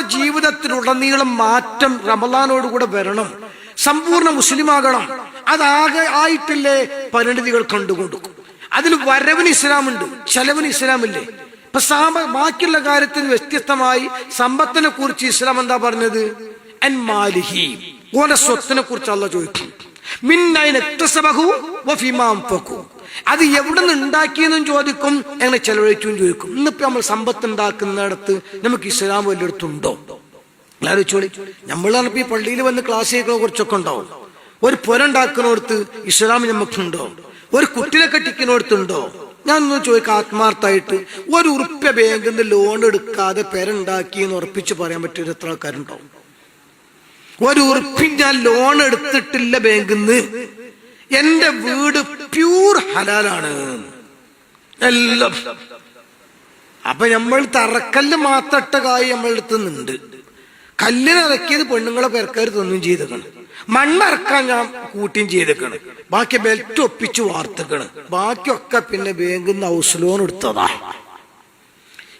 നമ്മളെ ജീവിതത്തിലുടനീളം മാറ്റം റമലാനോടുകൂടെ വരണം. സമ്പൂർണ മുസ്ലിമാകണം. അതാകെ ആയിട്ടല്ലേ പരിണിതികൾ കണ്ടുകൊടുക്കും. അതിൽ വരവിന് ഇസ്ലാമുണ്ട് ചെലവിന് ഇസ്ലാമില്ലേ. ഇപ്പൊ സാമ്പ ബാക്കിയുള്ള കാര്യത്തിന് വ്യത്യസ്തമായി സമ്പത്തിനെ കുറിച്ച് ഇസ്ലാം എന്താ പറഞ്ഞത്? അൻ മാലിഹി. ഓന സ്വത്തിനെ കുറിച്ച് അല്ല ചോദിക്കും അത് എവിടെ നിന്ന് ഉണ്ടാക്കിയെന്നും ചോദിക്കും എങ്ങനെ ചെലവഴിച്ചും ചോദിക്കും. ഇന്നിപ്പോ നമ്മൾ സമ്പത്ത് ഉണ്ടാക്കുന്നിടത്ത് നമുക്ക് ഇസ്ലാം വല്ലയിടത്തുണ്ടോ എല്ലാവരും ചോളി നമ്മളാണ് ഈ പള്ളിയിൽ വന്ന് ക്ലാസ് കേൾക്കുന്ന കുറച്ചൊക്കെ ഉണ്ടാവും. ഒരു പുര ഉണ്ടാക്കുന്നിടത്ത് ഇസ്ലാം നമുക്കുണ്ടോ? ഒരു കുട്ടിനെ കെട്ടിക്കുന്നിടത്തുണ്ടോ? ഞാൻ ഒന്ന് ചോദിക്കാം ആത്മാർത്ഥമായിട്ട്. ഒരു ഉറുപ്പ്യ ബാങ്കിൽ നിന്ന് ലോൺ എടുക്കാതെ പെരുണ്ടാക്കി എന്ന് ഉറപ്പിച്ച് പറയാൻ പറ്റിയ എത്ര ആൾക്കാരുണ്ടാവും ഒരു ഉറുപ്പിൻ ഞാൻ ലോൺ എടുത്തിട്ടില്ല ബാങ്കിൽ നിന്ന് എന്റെ വീട് പ്യൂർ ഹലാലാണ്. എല്ലാം. അപ്പൊ നമ്മൾ തറക്കല്ല് മാത്രട്ട കായ് നമ്മൾ എടുത്തുന്നുണ്ട് കല്ലിനിറക്കിയത് പെണ്ണുങ്ങളെ പേർക്കാർ തിന്നും ചെയ്തേക്കണം. മണ്ണിറക്കാൻ ഞാൻ കൂട്ടിയും ചെയ്തേക്കണ്. ബാക്കി ബെൽറ്റ് ഒപ്പിച്ച് വാർത്തക്കണ്. ബാക്കിയൊക്കെ പിന്നെ ബാങ്കിൽ നിന്ന് ഹൗസ് ലോൺ എടുത്തതാ.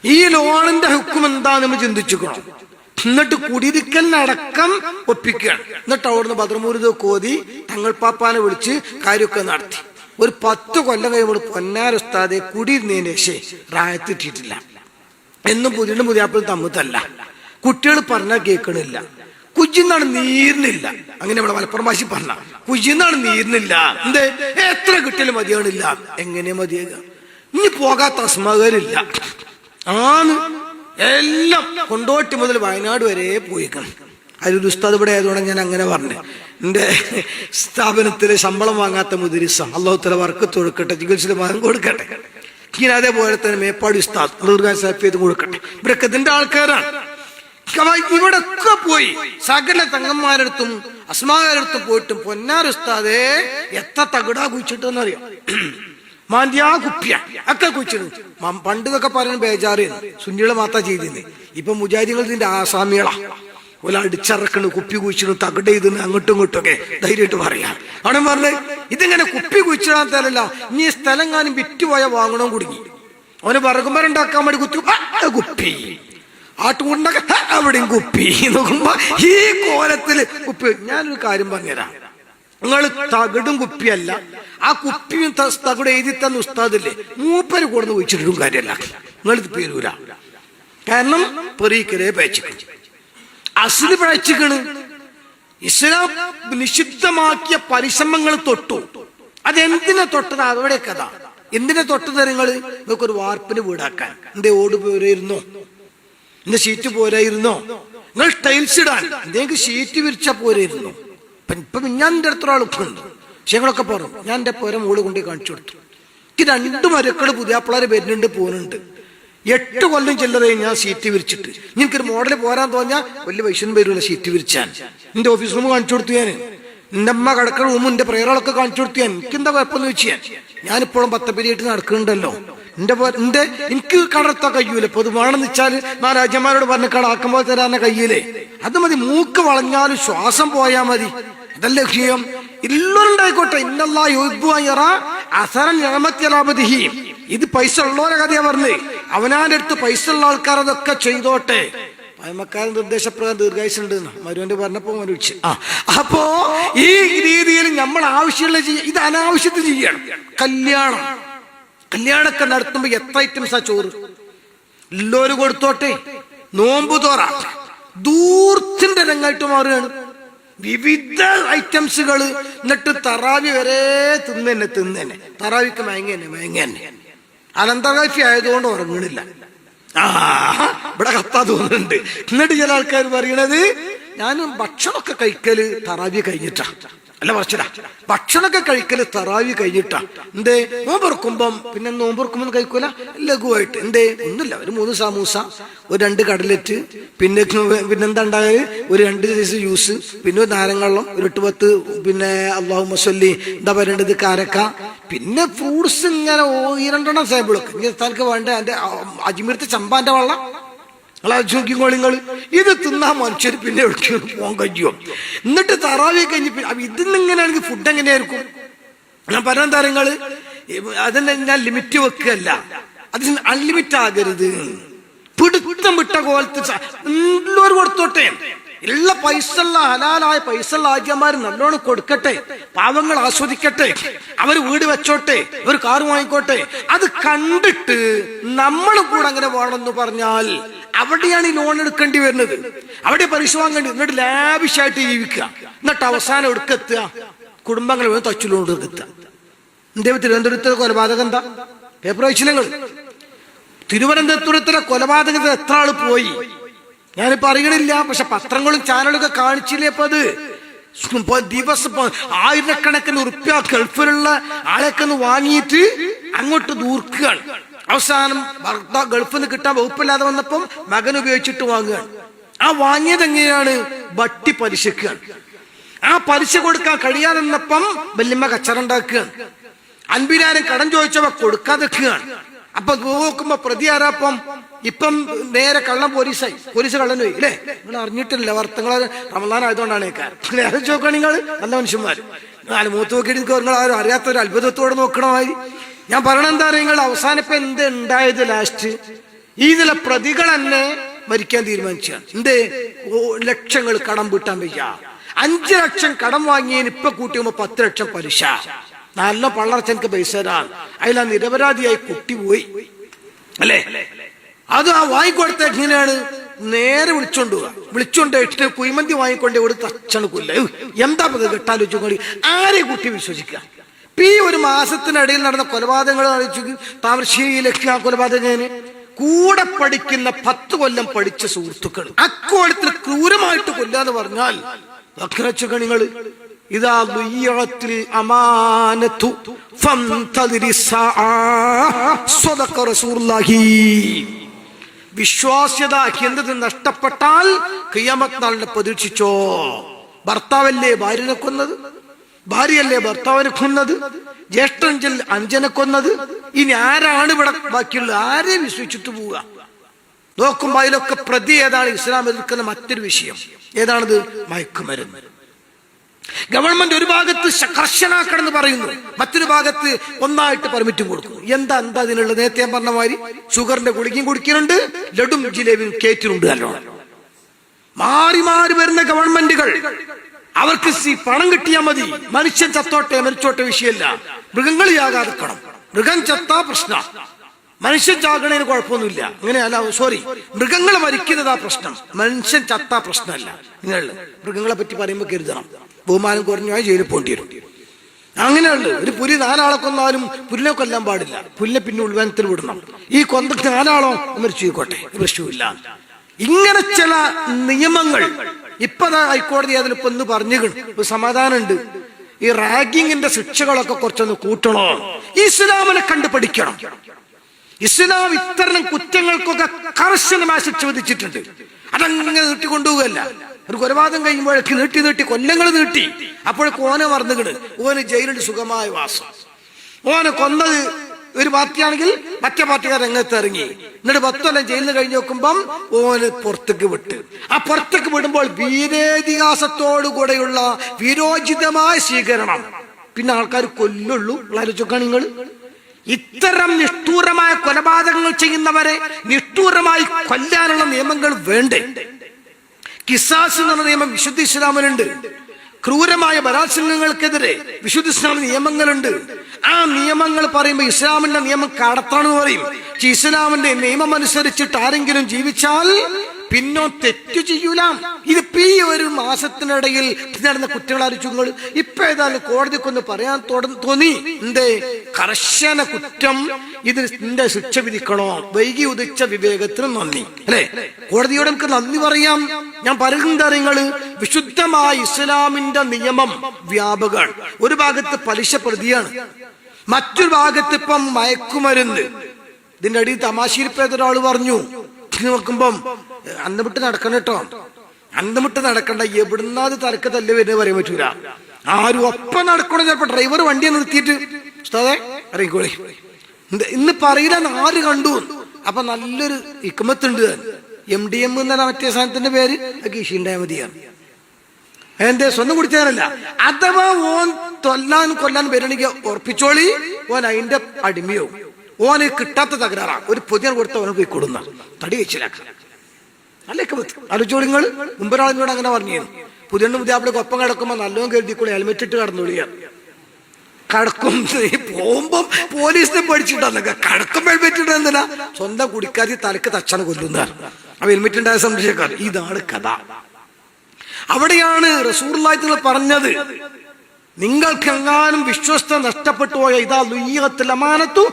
ഈ ലോണിന്റെ ഹുക്കും എന്താ നമ്മൾ ചിന്തിച്ചുക്കണം. എന്നിട്ട് കുടിയിരിക്കലിനടക്കം ഒപ്പിക്കുകയാണ് എന്നിട്ട് അവിടുന്ന് ഭദ്രമൂരിത കോതി തങ്ങൾ പാപ്പാനെ വിളിച്ച് കാര്യമൊക്കെ നടത്തി. ഒരു പത്ത് കൊല്ലം കഴിയുമ്പോൾ പൊന്നാരസ്താതെ കുടിയിരുന്നതിന് ശേഷം റായത്തിട്ടിട്ടില്ല എന്നും പുതിയ പുതിയാപ്പിൾ തമ്മിത്തല്ല കുട്ടികൾ പറഞ്ഞാൽ കേൾക്കണില്ല. കുജിന്നാണ് നീരുന്നില്ല. അങ്ങനെ നമ്മളെ മലപ്പുറം ഭാഷ പറഞ്ഞ കുജിന്നാണ് നീരുന്നില്ല. എന്തേ? എത്ര കിട്ടിയാലും മതിയാണില്ല എങ്ങനെ മതിയാകുക ഇനി പോകാത്ത അസ്മകരില്ല ആണ് എല്ലാം കൊണ്ടോട്ടി മുതൽ വയനാട് വരെ പോയിക്കണം. അതിലൊരു ഉസ്താദ് ഇവിടെ ആയതുകൊണ്ട് ഞാൻ അങ്ങനെ പറഞ്ഞു എന്റെ സ്ഥാപനത്തിലെ ശമ്പളം വാങ്ങാത്ത മുതിരിസ അള്ളാഹുത്തല വർക്ക് തൊടുക്കട്ടെ ചികിത്സയിൽ മാർഗം കൊടുക്കട്ടെ. ഇങ്ങനെ അതേപോലെ തന്നെ മേപ്പാടി ഉസ്താദ് ദീർഘാൻ ചെയ്ത് കൊടുക്കട്ടെ. ഇവരൊക്കെ ഇതിന്റെ ആൾക്കാരാണ്. ഇവിടെ ഒക്കെ പോയി സകല തങ്ങന്മാരടുത്തും അസ്മാരടുത്തും പോയിട്ടും പൊന്നാർ ഉസ്താദേ എത്ര തകിടാ കുഴിച്ചിട്ടെന്നറിയാം മാന്തിയാ കുപ്പിയ. ഒക്കെ കുഴിച്ചിടും. പണ്ട് ഇതൊക്കെ പറയുന്നത് ബേജാറിയാണ് സുന്നികളെ മാത്രം ചെയ്തിരുന്നത് ഇപ്പൊ മുജാരികൾ ഇതിന്റെ ആസാമികളാ. ഓല അടിച്ചറക്കണ് കുപ്പി കുഴിച്ചിടും തകട ചെയ്തിന് അങ്ങോട്ടും ഇങ്ങോട്ടും ഒക്കെ ധൈര്യമായിട്ട് പറയാം. അവിടെ പറഞ്ഞത് ഇതിങ്ങനെ കുപ്പി കുഴിച്ചിടാൻ തരല്ല നീ സ്ഥലം കാനും വിറ്റുപോയ വാങ്ങണം കുടുങ്ങി. അവന് പറകുമ്പരുണ്ടാക്കാൻ വേണ്ടി കുത്തി കുപ്പി. ആട്ടുകൊണ്ടൊക്കെ അവിടെയും കുപ്പി. നോക്കുമ്പോ ഈ കോലത്തിൽ കുപ്പി. ഞാനൊരു കാര്യം പറഞ്ഞുതരാം. നിങ്ങൾ തകിടും കുപ്പിയല്ല. ആ കുപ്പിയും തകിടെ എഴുതി തന്ന ഉസ്താദില്ലേ? മൂപ്പര് കൊടുന്ന് ഒഴിച്ചിട്ടും കാര്യമല്ല. നിങ്ങളിത് പേരൂര കാരണം പെറീക്കരെ പയച്ചിക്കും. അസിന് പഴച്ചിക്കണ് ഇസ്ലാം നിഷിദ്ധമാക്കിയ പരിശ്രമങ്ങൾ തൊട്ടു. അതെന്തിനെ തൊട്ടത്? അതോടെ കഥ. എന്തിനെ തൊട്ടത് നിങ്ങൾ നിങ്ങൾക്ക് ഒരു വാർപ്പിന് വീടാക്കാൻ. എന്റെ ഓട് പോരായിരുന്നോ? എന്റെ ഷീറ്റ് പോരായിരുന്നോ? നിങ്ങൾ ടൈൽസ് ഇടാൻ. എന്തെങ്കിലും ഷീറ്റ് വിരിച്ച പോരായിരുന്നോ? ഇപ്പൊ ഞാൻ എന്റെ അടുത്തൊരാൾ ആൾക്കുണ്ട് പക്ഷെ ഞങ്ങളൊക്കെ പറഞ്ഞു ഞാൻ എന്റെ പേരെ മുകളിൽ കൊണ്ട് കാണിച്ചു കൊടുത്തു. എനിക്ക് രണ്ട് മരക്കൾ പുതിയാപ്പിളാര് വരുന്നുണ്ട് പോകുന്നുണ്ട് എട്ട് കൊല്ലം ചില്ലറ ഞാൻ സീറ്റ് വിരിച്ചിട്ട്. എനിക്കൊരു മോഡൽ പോരാൻ തോന്നിയാൽ വലിയ പൈസ വരില്ല സീറ്റ് വിരിച്ചാൻ. എന്റെ ഓഫീസ് റൂം കാണിച്ചു കൊടുത്തു ഞാൻ. എന്റെ അമ്മ കിടക്കുന്ന റൂമും എന്റെ പ്രേയറുകളൊക്കെ കാണിച്ചു കൊടുത്തു ഞാൻ. എനിക്കെന്താ കുഴപ്പമെന്ന് വെച്ച് ഞാൻ ഞാനിപ്പോഴും പത്തപ്പരിയായിട്ട് നടക്കുന്നുണ്ടല്ലോ. എന്റെ എന്റെ എനിക്ക് കടർത്ത കയ്യൂല ഇപ്പൊ അത് വേണമെന്ന് വെച്ചാൽ ഞാൻ രാജ്യന്മാരോട് പറഞ്ഞ് കടാക്കുമ്പോൾ തരാന്ന കയ്യിലേ അത് മതി. മൂക്ക് വളഞ്ഞാലും ശ്വാസം പോയാ മതി. അതല്ലേ വിഷയം ഇല്ലുണ്ടായിക്കോട്ടെ. ഇന്നല്ലാ യോഗ്യ അസറൻ ഞാമത്യലാപതിഹി ഇത് പൈസ ഉള്ളവരെ കഥയാ പറഞ്ഞ്. അവനാന്റെ അടുത്ത് പൈസ ഉള്ള ആൾക്കാർ അതൊക്കെ ചെയ്തോട്ടെ. പഴമക്കാരൻ നിർദ്ദേശപ്രകാരം ദീർഘായുസുണ്ട് മരുവന്റെ പറഞ്ഞപ്പോ മരുവിച്ച് ആ അപ്പോ ഈ രീതിയിൽ നമ്മൾ ആവശ്യമുള്ള ഇത് അനാവശ്യത്തിൽ ചെയ്യണം. കല്യാണം. കല്യാണമൊക്കെ നടത്തുമ്പോ എത്ര ഐറ്റംസാ ചോറ്? എല്ലാവരും കൊടുത്തോട്ടെ. നോമ്പ് തോറ. ദൂർത്തിന്റെ രംഗമായിട്ട് മാറുകയാണ്. വിവിധ ഐറ്റംസുകൾ എന്നിട്ട് തറാവി വരെ തിന്നെ തിന്നെ തറാവിക്ക് മയങ്ങ തന്നെ മയങ്ങ തന്നെ അനന്തകാഫി ആയതുകൊണ്ട് ഉറങ്ങണില്ല. ആ ഇവിടെ കത്താ തോന്നുന്നുണ്ട്. എന്നിട്ട് ചില ആൾക്കാർ പറയണത് ഞാൻ ഭക്ഷണമൊക്കെ കഴിക്കൽ തറാവി കഴിഞ്ഞിട്ടാ. അല്ല പറച്ചില്ല ഭക്ഷണമൊക്കെ കഴിക്കൽ തറാവി കഴിഞ്ഞിട്ടാ. എന്തേ? നോമ്പുറക്കുമ്പം പിന്നെ നോമ്പുറക്കുമ്പോൾ കഴിക്കൂല? ലഘുവായിട്ട്. എന്തേ? ഒന്നുമില്ല. ഒരു മൂന്ന് സമൂസ ഒരു രണ്ട് കടലറ്റ് പിന്നെ പിന്നെന്താ ഉണ്ടായത് ഒരു രണ്ട് ദിവസം ജ്യൂസ് പിന്നെ ഒരു നാരങ്ങള്ളം ഒരു എട്ട് പത്ത് പിന്നെ അള്ളാഹു മസല്ലി എന്താ പറയേണ്ടത്? കാരക്ക. പിന്നെ ഫ്രൂട്ട്സ് ഇങ്ങനെ ഈ രണ്ടെണ്ണം സാമ്പിളൊക്കെ ഇങ്ങനെ തനിക്ക് വേണ്ട? എന്റെ അജ്മീർത്തെ ചമ്പാന്റെ വെള്ളം. നിങ്ങൾ നിങ്ങൾ ഇത് തിന്നാ മനുഷ്യർ പിന്നെ പോകാൻ കഴിയുമോ എന്നിട്ട് തറാവി കഴിഞ്ഞ് പിന്നെ അപ്പൊ ഇതിന്ന് ഇങ്ങനെയാണെങ്കിൽ ഫുഡ് എങ്ങനെയായിരിക്കും? ഞാൻ പറഞ്ഞ താരങ്ങൾ അതിനെ ഞാൻ ലിമിറ്റ് വെക്കുകയല്ല അത് അൺലിമിറ്റ് ആകരുത്. പിടുത്തം വിട്ട കോലത്ത് എല്ലാവരും കൊടുത്തോട്ടെ. എല്ലാ പൈസ ഉള്ള ഹലാലായ പൈസ ഉള്ള ആജ്യന്മാർ നല്ലോണം കൊടുക്കട്ടെ. പാവങ്ങൾ ആസ്വദിക്കട്ടെ. അവർ വീട് വെച്ചോട്ടെ. ഒരു കാർ വാങ്ങിക്കോട്ടെ. അത് കണ്ടിട്ട് നമ്മൾ കൂടെ അങ്ങനെ വേണമെന്ന് പറഞ്ഞാൽ അവിടെയാണ് ഈ ലോൺ എടുക്കേണ്ടി വരുന്നത്. അവിടെ പലിശ വാങ്ങേണ്ടി എന്നിട്ട് ലാവിഷായിട്ട് ജീവിക്കുക. എന്നിട്ട് അവസാനം എടുക്കെത്തുക കുടുംബങ്ങളെ തച്ചു ലോൺ എടുക്കുക. എന്തേ തിരുവനന്തപുരത്തെ കൊലപാതകം എന്താ? പേപ്പർ വായിച്ചില്ല തിരുവനന്തപുരത്തിലെ കൊലപാതകത്തിൽ എത്ര ആൾ പോയി? ഞാനിപ്പോ അറിയണില്ല. പക്ഷെ പത്രങ്ങളും ചാനലൊക്കെ കാണിച്ചില്ലേ അപ്പൊ അത്? ദിവസം ആയിരക്കണക്കിന് ഉറുപ്പ്യ ഗൾഫിലുള്ള ആളെയൊക്കെ ഒന്ന് വാങ്ങിയിട്ട് അങ്ങോട്ട് ദൂർക്കുകയാണ്. അവസാനം ഗൾഫിൽ നിന്ന് കിട്ടാൻ വകുപ്പില്ലാതെ വന്നപ്പം മകൻ ഉപയോഗിച്ചിട്ട് വാങ്ങുകയാണ്. ആ വാങ്ങിയത് എങ്ങനെയാണ്? വട്ടി പലിശക്കുകയാണ് ആ പലിശ കൊടുക്കാൻ കഴിയാതെ നിന്നപ്പം വല്യമ്മ കച്ചറുണ്ടാക്കുകയാണ് അൻപതിനായിരം കടം ചോദിച്ചവ കൊടുക്കാതെ നിൽക്കുകയാണ്. അപ്പൊ നോക്കുമ്പോ പ്രതി ആരാപ്പം ഇപ്പം നേരെ കള്ളം പോലീസായി. പോലീസ് കള്ളൻ പോയി അല്ലേ നിങ്ങൾ അറിഞ്ഞിട്ടില്ല വർത്തങ്ങൾ റമദാൻ ആയതുകൊണ്ടാണ് നേരെ ചോക്കാണ് നിങ്ങൾ നല്ല മനുഷ്യന്മാർ നാല് മൂത്ത് നോക്കിയിട്ട് നിങ്ങൾ ആരും അറിയാത്ത ഒരു അത്ഭുതത്തോടെ നോക്കണമായി ഞാൻ പറയണ എന്താ നിങ്ങൾ അവസാനം എന്ത് ഉണ്ടായത് ലാസ്റ്റ് ഇതിലെ പ്രതികൾ തന്നെ മരിക്കാൻ തീരുമാനിച്ചാണ് എന്തേ? ലക്ഷങ്ങൾ കടം വീട്ടാൻ വയ്യ. അഞ്ചു ലക്ഷം കടം വാങ്ങിയതിന് ഇപ്പൊ കൂട്ടിയുമ്പോ പത്ത് ലക്ഷം പലിശ. നല്ല പള്ളർച്ചനക്ക് പൈസ തരാൻ. അതിൽ ആ നിരപരാധിയായി കുട്ടി പോയി അല്ലേ? അത് ആ വാങ്ങിക്കൊടുത്ത എങ്ങനെയാണ്? നേരെ വിളിച്ചോണ്ട് വിളിച്ചോണ്ട് ഇട്ടിട്ട് കുയ്മന്തി വാങ്ങിക്കൊണ്ട് ഇവിടെ തച്ചണ് കൊല്ല എന്താ ഇത് വെച്ചുകൊണ്ട് ആരെ കുട്ടി വിശ്വസിക്കുക. ഈ ഒരു മാസത്തിനിടയിൽ നടന്ന കൊലപാതകങ്ങൾ അറിയിച്ചു. താമരശ്ശേരിയിലൊക്കെ ആ കൊലപാതകന് കൂടെ പഠിക്കുന്ന പത്ത് കൊല്ലം പഠിച്ച സുഹൃത്തുക്കൾ. അക്കോളത്തിൽ ക്രൂരമായിട്ട് കൊല്ലാന്ന് പറഞ്ഞാൽ നിങ്ങൾ വിശ്വാസ്യത എന്നത് നഷ്ടപ്പെട്ടാൽ കിയാമത്ത് പ്രതീക്ഷിച്ചോ. ഭർത്താവല്ലേ ഭാര്യനെ കൊന്നത്? ഭാര്യയല്ലേ ഭർത്താവിനെ കൊന്നത്? ജ്യേഷ്ഠൻ അഞ്ചനെ കൊന്നത്? ഇനി ആരാണ് ഇവിടെ ബാക്കിയുള്ളത്? ആരെ വിശ്വസിച്ചിട്ട് പോവുക? നോക്കുമ്പോ അതിലൊക്കെ പ്രതി ഏതാണ് ഇസ്ലാം എതിർക്കുന്ന മറ്റൊരു വിഷയം. ഏതാണത്? മയക്കുമരുന്ന്. ഗവൺമെന്റ് ഒരു ഭാഗത്ത് കർശനാക്കണമെന്ന് പറയുന്നു മറ്റൊരു ഭാഗത്ത് ഒന്നായിട്ട് പെർമിറ്റും കൊടുക്കുന്നു. എന്താ എന്താ അതിനുള്ളത് നേരത്തെ ഞാൻ പറഞ്ഞ മാതിരി ഷുഗറിന്റെ ഗുളികയും കുടിക്കുന്നുണ്ട് ലഡും ജിലേബിയും കേറ്റിനുണ്ട് നല്ലോണം. മാറി മാറി വരുന്ന ഗവൺമെന്റുകൾ അവർക്ക് സി പണം കിട്ടിയാൽ മതി. മനുഷ്യൻ ചത്തോട്ടെ മരിച്ചോട്ടെ വിഷയമല്ല. മൃഗങ്ങൾ യാകാതിക്കണം മൃഗം ചത്താ പ്രശ്ന. മനുഷ്യൻ ചാകണേന് കുഴപ്പമൊന്നുമില്ല. അങ്ങനെയല്ല സോറി. മൃഗങ്ങൾ മരിക്കുന്നതാ പ്രശ്നം. മനുഷ്യൻ ചത്താ പ്രശ്നമല്ല. നിങ്ങൾ മൃഗങ്ങളെ പറ്റി പറയുമ്പോൾ കരുതണം. ബഹുമാനം കുറഞ്ഞാൽ ജയിലിൽ പോകേണ്ടി വരും. അങ്ങനെയുണ്ട്. ഒരു പുലി നാലാളെ കൊന്നാലും പുല്ലിനെ കൊല്ലാൻ പാടില്ല. പുല്ലിനെ പിന്നെ ഉൾവനത്തിൽ വിടണം. ഈ കൊന്തക്ക് നാലാളോ മരിച്ചു പോയിക്കോട്ടെ പ്രശ്നമില്ല ഇങ്ങനെ ചില നിയമങ്ങൾ ഇപ്പൊ ഹൈക്കോടതി ഹൈക്കോടതി അതിലിപ്പോ ഒന്ന് പറഞ്ഞു ഒരു സമാധാനമുണ്ട്. ഈ റാഗിങ്ങിന്റെ ശിക്ഷകളൊക്കെ കുറച്ചൊന്ന് കൂട്ടണോ? ഇസ്ലാമിനെ കണ്ട് പഠിക്കണം ഇസ്ലാം ഇത്തരം കുറ്റങ്ങൾക്കൊക്കെ കർശനമായ ശിക്ഷ വിധിച്ചിട്ടുണ്ട്. അതങ്ങനെ നീട്ടിക്കൊണ്ടുപോകല്ല ഒരു കൊലപാതകം കഴിയുമ്പോഴേക്ക് നീട്ടി നീട്ടി കൊല്ലങ്ങൾ നീട്ടി. അപ്പോഴേക്ക് ഓനെ മറന്നുകിട് ഓന് ജയിലിൽ സുഖമായ വാസം. ഓനെ കൊന്നത് ഒരു പാർട്ടിയാണെങ്കിൽ മറ്റേ പാർട്ടിക്കാർ രംഗത്ത് ഇറങ്ങി. എന്നിട്ട് പത്തൊല്ലം ജയിലിൽ കഴിഞ്ഞ് നോക്കുമ്പം ഓന് പുറത്തേക്ക് വിട്ട്. ആ പുറത്തേക്ക് വിടുമ്പോൾ വീരേതിഹാസത്തോടു കൂടെയുള്ള വിരോചിതമായ സ്വീകരണം. പിന്നെ ആൾക്കാർ കൊല്ലുള്ളൂ. ആലോചിക്കാണ് നിങ്ങൾ. ഇത്തരം നിഷ്ഠൂരമായ കൊലപാതകങ്ങൾ ചെയ്യുന്നവരെ നിഷ്ഠൂരമായി കൊല്ലാനുള്ള നിയമങ്ങൾ വേണ്ടേ? കിസാസ് എന്ന നിയമം വിശുദ്ധ ഇസ്ലാമിലുണ്ട്. ക്രൂരമായ ബലാത്സംഗങ്ങൾക്കെതിരെ വിശുദ്ധ ഇസ്ലാം നിയമങ്ങളുണ്ട്. ആ നിയമങ്ങൾ പറയുമ്പോൾ ഇസ്ലാമിന്റെ നിയമം കടത്താണെന്ന് പറയും. ഇസ്ലാമിന്റെ നിയമം അനുസരിച്ചിട്ട് ആരെങ്കിലും ജീവിച്ചാൽ പിന്നോ തെറ്റു ചെയ്യൂല. ഇതിപ്പോ ഈ ഒരു മാസത്തിനിടയിൽ നടന്ന കുറ്റങ്ങൾ ആലോചിച്ചുങ്ങൾ ഇപ്പൊ ഏതായാലും കോടതിക്കൊന്ന് പറയാൻ തോന്നി. എന്തേ? കർശന കുറ്റം ഇതിന്റെ ശിക്ഷ വിധിക്കണോ. വൈകി ഉദിച്ച വിവേകത്തിന് നന്ദി. അല്ലെ? കോടതിയോട് നമുക്ക് നന്ദി പറയാം. ഞാൻ പറയുന്നത് നിങ്ങൾ വിശുദ്ധമായ ഇസ്ലാമിന്റെ നിയമം വ്യാപകമാണ്. ഒരു ഭാഗത്ത് പലിശ പ്രതിയാണ്. മറ്റൊരു ഭാഗത്ത് ഇപ്പം മയക്കുമരുന്ന്. ഇതിന്റെ അടിയിൽ തമാശയിരിപ്പേത ഒരാൾ പറഞ്ഞു. ഇത് നോക്കുമ്പം അന്ന് വിട്ട് നടക്കണം കേട്ടോ. അന്ന് വിട്ട് നടക്കണ്ട എവിടുന്നാ അത് തലക്ക് തല്ല് വരുന്നത് പറയാൻ പറ്റൂല. ആരും ഒപ്പം നടക്കണം ചിലപ്പോ ഡ്രൈവർ വണ്ടിയെ നിർത്തിയിട്ട്. ഉസ്താദേ അറിയിക്കോളി ഇന്ന് പറയില്ല ആര് കണ്ടു? അപ്പൊ നല്ലൊരു ഇക്കമത്തുണ്ട് എം ഡി എം എന്ന മറ്റേ സാധനത്തിന്റെ പേര് കീശിണ്ടായ മതിയാണ്. എന്റെ സ്വന്തം കുടിച്ചതല്ല അഥവാ ഓൻ തൊല്ലാൻ കൊല്ലാൻ വരണെങ്കിൽ ഉറപ്പിച്ചോളി ഓൻ അതിന്റെ അടിമയോ ഓന് കിട്ടാത്ത തകരാറാ. ഒരു പുതിയ കൊടുത്ത ഓന് പോയി കൊടുന്ന. തടി വെച്ചിലാക്ക. അല്ലേക്ക് ആലോചിച്ചോളിങ്ങൾ മുമ്പൊരാളിനോട് അങ്ങനെ പറഞ്ഞു പുതിയ പുതിയ ഒപ്പം കിടക്കുമ്പോ നല്ലോണം കരുതിക്കൂടെ ഹെൽമെറ്റ് ഇട്ട് കടന്നു വിളിയാ. കടക്കും. പോകുമ്പോ പോലീസിനെ പേടിച്ചിട്ടാന്നൊക്കെ കടക്കും ഹെൽമെറ്റ് എന്തിനാ? സ്വന്തം കുടിക്കാതി തലക്ക് തച്ചാണ് കൊല്ലുന്ന. ആ ഹെൽമെറ്റ് ഉണ്ടായ സംശയക്കാർ ഇതാണ് കഥ. അവിടെയാണ് റസൂർലായി പറഞ്ഞത്. നിങ്ങൾക്ക് എങ്ങാനും വിശ്വസ്ത നഷ്ടപ്പെട്ടു പോയ ഇതാ ലുയ്യത്തിൽ അമാനത്തു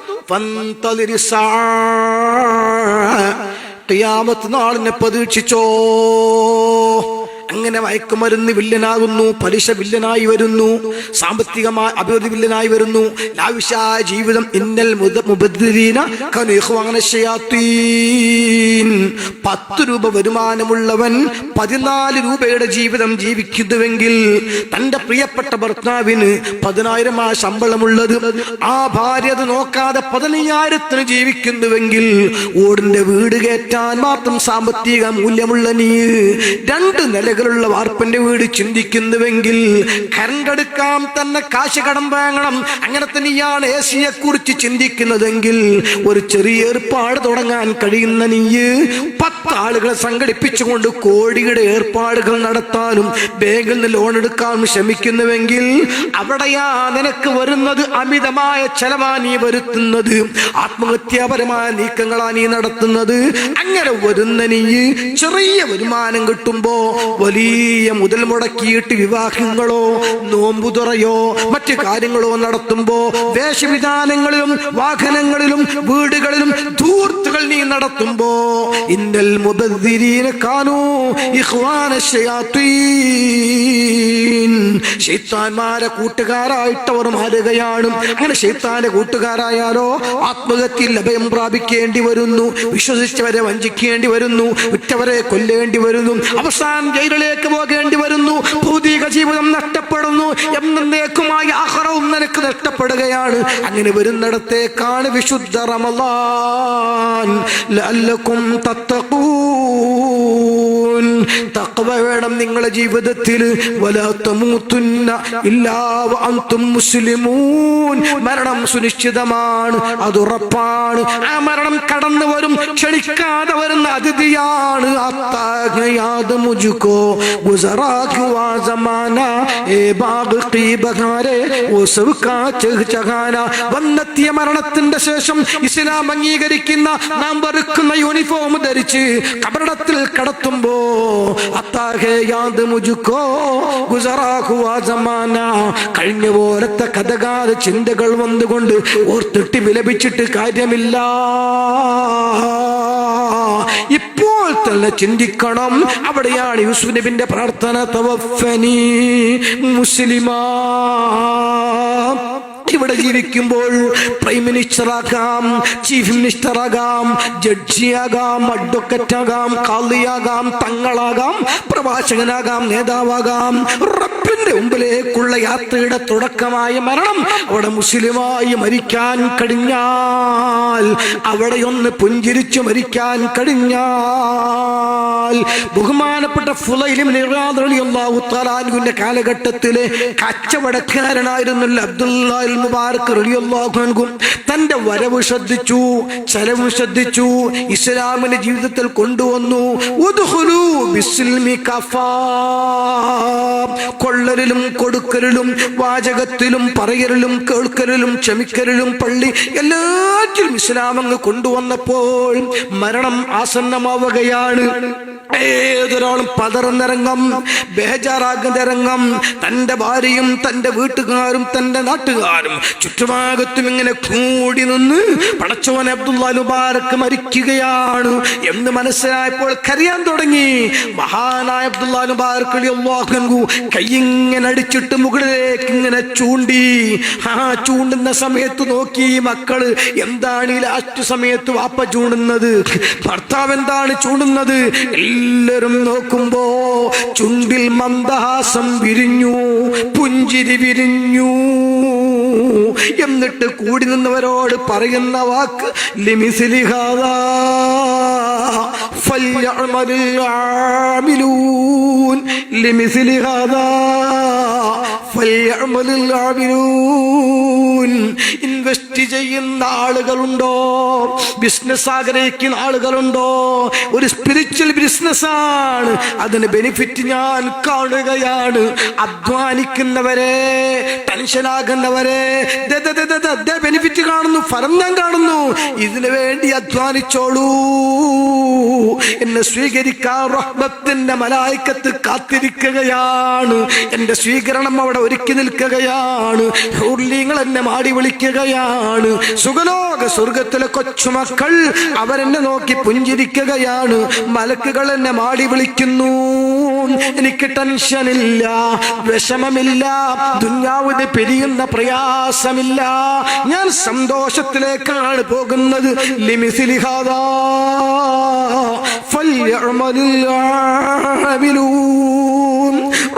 ിയാമത്ത് നാളിനെ പ്രതീക്ഷിച്ചോ. അങ്ങനെ മയക്കുമരുന്ന് വില്ലനാകുന്നു പലിശ വില്ലനായി വരുന്നു സാമ്പത്തികമായ അഭിവൃദ്ധി വില്ലനായി വരുന്നു ലാവിശായ ജീവിതം ഇന്നൽ. പത്ത് രൂപ വരുമാനമുള്ളവൻ പതിനാല് രൂപയുടെ ജീവിതം ജീവിക്കുന്നുവെങ്കിൽ തന്റെ പ്രിയപ്പെട്ട ഭർത്താവിന് പതിനായിരം ആ ശമ്പളമുള്ളത് ആ ഭാര്യ അത് നോക്കാതെ പതിനയ്യായിരത്തിന് ജീവിക്കുന്നുവെങ്കിൽ ഓടിന്റെ വീട് കയറ്റാൻ മാത്രം സാമ്പത്തിക മൂല്യമുള്ള നീ രണ്ട് നിലകളുള്ള വാർപ്പന്റെ വീട് ചിന്തിക്കുന്നുവെങ്കിൽ കറണ്ട് എടുക്കാൻ തന്നെ കാശ് കടം വാങ്ങണം. അങ്ങനെ തന്നെയാണ് എ സിയെ കുറിച്ച് ചിന്തിക്കുന്നതെങ്കിൽ ഒരു ചെറിയ ഏർപ്പാട് തുടങ്ങാൻ കഴിയുന്ന നീ പത്ത് ആളുകളെ സംഘടിപ്പിച്ചുകൊണ്ട് കോടിയുടെ ഏർപ്പാടുകൾ നടത്താനും ബാങ്കിൽ നിന്ന് ലോൺ എടുക്കാനും ശ്രമിക്കുന്നുവെങ്കിൽ അവിടെയാ നിനക്ക് വരുന്നത് അമിതമായ ചെലവാ നീ വരുത്തുന്നത്. ആത്മഹത്യാപരമായ നീക്കങ്ങളാണ് നീ നടത്തുന്നത്. അങ്ങനെ വരുന്ന നീ ചെറിയ വരുമാനം കിട്ടുമ്പോ വലിയ മുതൽ മുടക്കിയിട്ട് വിവാഹങ്ങളോ നോമ്പുതുറയോ മറ്റു കാര്യങ്ങളോ നടത്തുമ്പോ വേഷവിധാനങ്ങളിലും വാഹനങ്ങളിലും വീടുകളിലും ധൂർത്തുകൾ നീ നടത്തുമ്പോ ഇന്നൽ മുതൽ കാണൂ ഇഖ്വാന ശയാത്തീൻ ശൈത്താന്മാരെ കൂട്ടുകാരായിട്ട് അവർ മാറുകയാണ്. അങ്ങനെ ശൈത്താന്റെ കൂട്ടുകാരായാലോ ആത്മഹത്യയിൽ അഭയം പ്രാപിക്കേണ്ടി വരുന്നു. വിശ്വസിച്ചവരെ വഞ്ചിക്കേണ്ടി വരുന്നു. ഉറ്റവരെ കൊല്ലേണ്ടി വരുന്നു. അവസാനം ജയിലിലേക്ക് പോകേണ്ടി വരുന്നു. ഭൗതിക ജീവിതം നഷ്ടപ്പെടുന്നു. എന്നേക്കുമായി ആഹാരവും നിനക്ക് നഷ്ടപ്പെടുകയാണ്. അങ്ങനെ വരുന്നിടത്തേക്കാണ് വിശുദ്ധ റമളാൻ ലഅല്ലക്കും തത്തഖൂൻ. തഖ്വ വേണം നിങ്ങളുടെ ജീവിതത്തിൽ. വലാത്ത വലാ വഅൻതും മുസ്ലിമൂൻ. മരണം സുനിശ്ചിതമാണ് അത് ഉറപ്പാണ്. ആ മരണം കടന്നു വരും ക്ഷണിക്കാതെ വരുന്ന അതിഥിയാണ് ഏ വന്നെത്തിയ മരണത്തിന്റെ ശേഷം ഇസ്ലാം അംഗീകരിക്കുന്ന നാം വെറുക്കുന്ന യൂണിഫോം ധരിച്ച് കബറിടത്തിൽ കടത്തുമ്പോ അത്താഹേ യാദ് മുജുക്കോ ഗുസറാ ഹുവാ സമാന കഴിഞ്ഞ പോലത്തെ കഥകാല ചിന്തകൾ വന്നുകൊണ്ട് ഓർത്തിട്ട് വിലപിച്ചിട്ട് കാര്യമില്ല. ഇപ്പോൾ തന്നെ ചിന്തിക്കണം. അവിടെയാണ് യൂസുഫ് നബിന്റെ പ്രാർത്ഥന തവഫനി. മുസ്ലിമാ. ഇവിടെ ജീവിക്കുമ്പോൾ പ്രൈം മിനിസ്റ്റർ ആകാം ചീഫ് മിനിസ്റ്റർ ആകാം ജഡ്ജിയാകാം അഡ്വക്കറ്റ് ആകാം കാളിയാകാം തങ്ങളാകാം പ്രവാചകനാകാം നേതാവാകാം. റബ്ബിന്റെ മുമ്പിലേക്കുള്ള യാത്രയുടെ തുടക്കമായ മരണം അവിടെ മുസ്ലിമായി മരിക്കാൻ കഴിഞ്ഞാൽ അവിടെ ഒന്ന് പുഞ്ചിരിച്ചു മരിക്കാൻ കഴിഞ്ഞാൽ. ബഹുമാനപ്പെട്ട ഫുലൈലിം ഉത്താലാലുവിന്റെ കാലഘട്ടത്തിലെ കച്ചവടക്കാരനായിരുന്നല്ലോ അബ്ദുല്ലാൽ മുബാറക് റളിയല്ലാഹു അൻഹു തന്റെ വരവ് ശ്രദ്ധിച്ചു ചെലവ് ശ്രദ്ധിച്ചു ഇസ്ലാമിന്റെ ജീവിതത്തിൽ കൊണ്ടുവന്നു. കൊള്ളലിലും കൊടുക്കലിലും വാചകത്തിലും പറയലിലും കേൾക്കലിലും ക്ഷമിക്കലിലും പള്ളി എല്ലാറ്റിലും ഇസ്ലാം അങ്ങ് കൊണ്ടുവന്നപ്പോൾ മരണം ആസന്നമാവുകയാണ്. ഏതൊരാളും പതറുന്നിറങ്ങും ബേജാറാകുന്നിറങ്ങും. തന്റെ ഭാര്യയും തന്റെ വീട്ടുകാരും തന്റെ നാട്ടുകാരും ചുറ്റുഭാഗത്തും ഇങ്ങനെ കൂടി നിന്ന് പടച്ചോൻ അബ്ദുള്ള മരിക്കുകയാണ് എന്ന് മനസ്സിലായപ്പോൾ കരയാൻ തുടങ്ങി. മഹാനായ അബ്ദുള്ള മുബാറക്ക് കൈയിങ്ങനെ അടിച്ചിട്ട് മുകളിലേക്ക് ഇങ്ങനെ ചൂണ്ടി. ആ ചൂണ്ടുന്ന സമയത്ത് നോക്കി മക്കൾ എന്താണ് ഈ ലാസ്റ്റ് സമയത്ത് വാപ്പ ചൂണ്ടുന്നത്? ഭർത്താവ് എന്താണ് ചൂണ്ടുന്നത്? എല്ലാവരും നോക്കുമ്പോ ചുണ്ടിൽ മന്ദഹാസം വിരിഞ്ഞു പുഞ്ചിരി വിരിഞ്ഞു. എന്നിട്ട് കൂടി നിന്നവരോട് പറയുന്ന വാക്ക് ലിമിസിലിഹാദാ ഇൻവെസ്റ്റ് ഇൻവെസ്റ്റ് ചെയ്യുന്ന ആളുകളുണ്ടോ? ബിസിനസ് ആഗ്രഹിക്കുന്ന ആളുകളുണ്ടോ? ഒരു സ്പിരിച്വൽ ബിസിനസ്സാണ് അതിന് ബെനിഫിറ്റ് ഞാൻ കാണുകയാണ്. അധ്വാനിക്കുന്നവരെ ടെൻഷനാകുന്നവരെ ബെനിഫിറ്റ് കാണുന്നു ഫലം ഞാൻ കാണുന്നു. ഇതിനു വേണ്ടി അധ്വാനിച്ചോളൂ. എന്നെ സ്വീകരിക്കാൻ റഹ്മത്തിന്റെ മലായിക്കത്ത് കാത്തിരിക്കുകയാണ്. എന്റെ സ്വീകരണം അവിടെ ഒരുക്കി നിൽക്കുകയാണ്. ഹൂർലിങ്ങൾ എന്നെ മാടി വിളിക്കുകയാണ്. സുഖലോക സ്വർഗത്തിലെ കൊച്ചുമക്കൾ അവരെന്നെ നോക്കി പുഞ്ചിരിക്കുകയാണ്. മലക്കുകൾ എന്നെ മാടി വിളിക്കുന്നു. എനിക്ക് ടെൻഷനില്ല വിഷമമില്ല ദുഞ്ഞാവിന് പിരിയുന്ന പ്രയാസമില്ല. ഞാൻ സന്തോഷത്തിലേക്കാണ് പോകുന്നത്. ലിമിസിലിഹാദാ.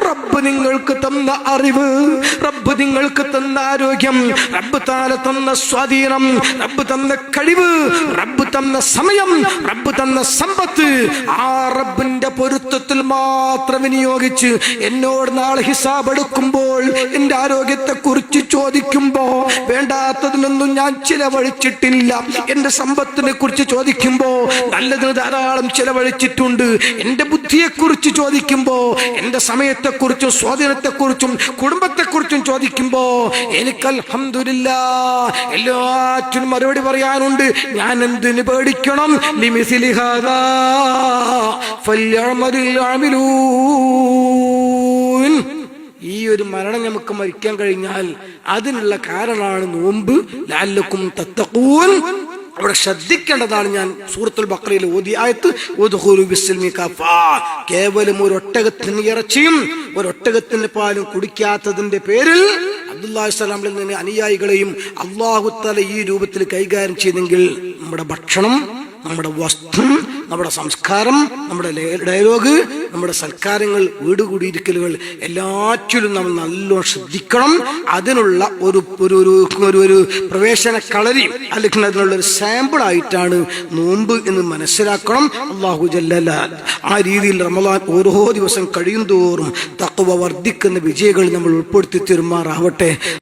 റബ്ബ് നിങ്ങൾക്ക് തന്ന അറിവ് റബ്ബ് നിങ്ങൾക്ക് തന്ന ആരോഗ്യം റബ്ബ് താല തന്ന സ്വാധീനം റബ്ബ് തന്ന കഴിവ് റബ്ബ് തന്ന സമയം റബ്ബ് തന്ന സമ്പത്ത് ആ റബ്ബിന്റെ പൊരുത്തത്തിൽ മാത്രം വിനിയോഗിച്ച് എന്നോട് നാളെ ഹിസാബ് എടുക്കുമ്പോൾ എന്റെ ആരോഗ്യത്തെ കുറിച്ച് ചോദിക്കുമ്പോ വേണ്ടാത്തതിനൊന്നും ഞാൻ ചിലവഴിച്ചിട്ടില്ല. എന്റെ സമ്പത്തിനെ കുറിച്ച് ചോദിക്കുമ്പോ നല്ലതിന് ധാരാളം ചിലവഴിച്ചിട്ടുണ്ട്. എന്റെ ബുദ്ധിയെ കുറിച്ച് ചോദിക്കുമ്പോ എന്റെ സമയത്തെ കുറിച്ച് സ്വാധീനത്തെ കുറിച്ചും കുടുംബത്തെ കുറിച്ചും ചോദിക്കുമ്പോ എനിക്ക് അൽഹമില്ല എല്ലാറ്റിനും മറുപടി പറയാനുണ്ട്. ഞാൻ എന്തിന് പേടിക്കണം ഈ ഒരു മരണം നമുക്ക് മരിക്കാൻ കഴിഞ്ഞാൽ അതിനുള്ള കാരണമാണ് നോമ്പ്. ലാലക്കും തത്തക്കൂൻ അവിടെ ശ്രദ്ധിക്കേണ്ടതാണ് ഞാൻ സൂറത്തുൽ ബക്രയിൽ ഓതി ആയത്ത്. കേവലം ഒരു ഒട്ടകത്തിന് ഇറച്ചിയും ഒരു ഒട്ടകത്തിന് പാലും കുടിക്കാത്തതിന്റെ പേരിൽ അബ്ദുല്ലാഹി സ്വലാമിൽ നിന്ന് അനുയായികളെയും അള്ളാഹു തല ഈ രൂപത്തിൽ കൈകാര്യം ചെയ്തെങ്കിൽ നമ്മുടെ ഭക്ഷണം നമ്മുടെ വസ്ത്രം നമ്മുടെ സംസ്കാരം നമ്മുടെ ഡയലോഗ് നമ്മുടെ സൽക്കാരങ്ങൾ വീട് കൂടിയിരിക്കലുകൾ എല്ലാറ്റിലും നമ്മൾ നല്ലോണം ശ്രദ്ധിക്കണം. അതിനുള്ള ഒരു ഒരു ഒരു ഒരു പ്രവേശന കളരി അല്ലെങ്കിൽ അതിനുള്ള ഒരു സാമ്പിൾ ആയിട്ടാണ് നോമ്പ് എന്ന് മനസ്സിലാക്കണം. അള്ളാഹു ജല്ലാൽ ആ രീതിയിൽ റമദാൻ ഓരോ ദിവസം കഴിയും തോറും തക്കവ വർദ്ധിക്കുന്ന വിജയങ്ങൾ നമ്മൾ ഉൾപ്പെടുത്തി തരുമാറാവട്ടെ.